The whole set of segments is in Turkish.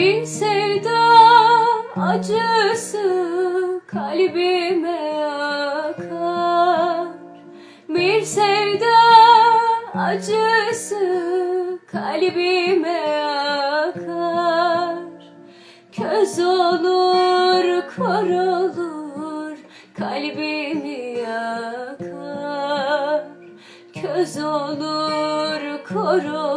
Bir sevda acısı kalbime akar Bir sevda acısı kalbime akar Köz olur, kor olur, kalbimi yakar. Köz olur, kor olur,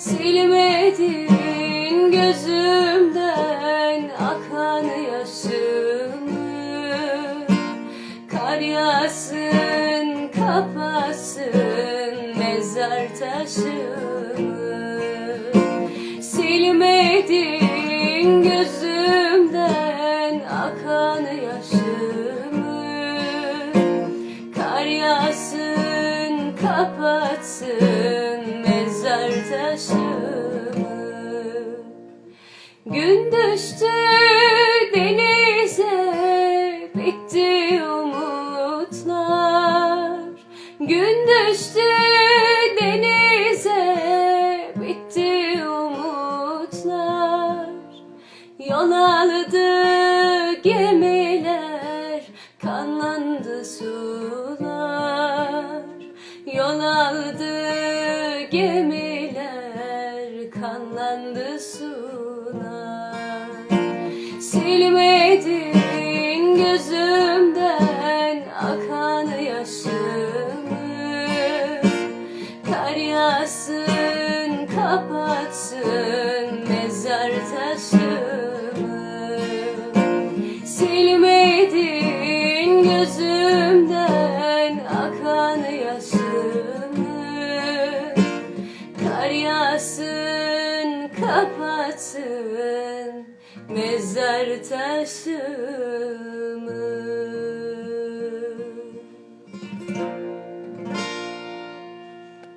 Silmedin gözümden akan yaşımı. Kar yağsın kapatsın mezar taşımı. Silmedin gözümden akan yaşımı. Kar yağsın kapatsın Gün düştü denize bitti umutlar. Gün düştü denize bitti umutlar. Yol aldı gemiler kanlandı sular. Yol aldı kanlandı sular. Silmedin gözümden akan yaşımı. Kar yağsın kapatsın mezar taşımı. Silmedin gözümden akan yaşımı. Kar yağsın kapatsın mezar taşımı